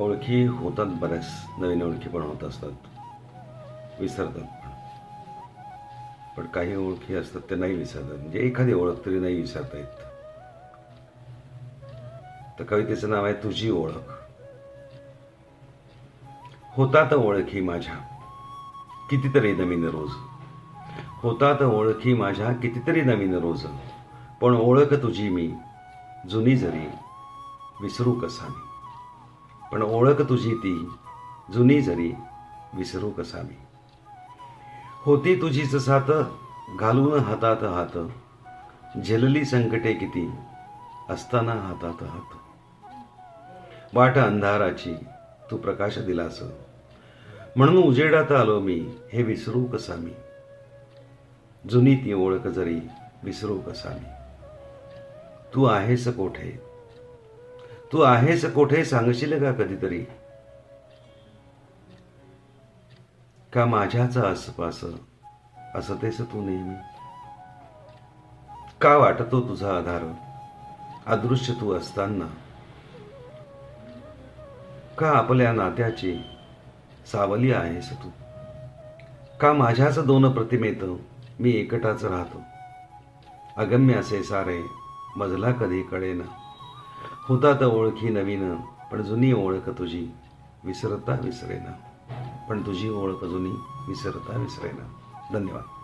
ओळखी होतात बऱ्याच नवीन ओळखी पण होत असतात. विसरतात पण. पण काही ओळखी असतात ते नाही विसरतात. म्हणजे एखादी ओळख तरी नाही विसरता येत. तर कवितेचं नाव आहे तुझी ओळख. होतात ओळखी माझ्या कितीतरी नवीन रोज. होतात ओळखी माझ्या कितीतरी नवीन रोज. पण ओळख तुझी मी जुनी जरी विसरू कसा मी? पण ओळख तुझी ती जुनी जरी विसरू कसा मी? होती तुझीच साथ घालून हातात हात झेलली संकटे किती असताना हातात हात. वाट अंधाराची तू प्रकाश दिलास. म्हणून उजेडात आलो मी हे विसरू कसा मी? जुनी ती ओळख जरी विसरू कसा मी? तू आहेस कोठे? तू आहेस कोठे सांगशील का कधीतरी? का माझ्याच आसपास असतेस तू नेहमी? का वाटतो तुझा आधार? अदृश्य तू असताना? का आपल्या नात्याची सावली आहेस तू? का माझ्याच दोन प्रतिमेत मी एकटाच राहतो? अगम्य असे सारे मजला कधी कळेना? होता तर ओळखी नवीन पण जुनी ओळख तुझी विसरता विसरेना. पण तुझी ओळख जुनी विसरता विसरेना. धन्यवाद.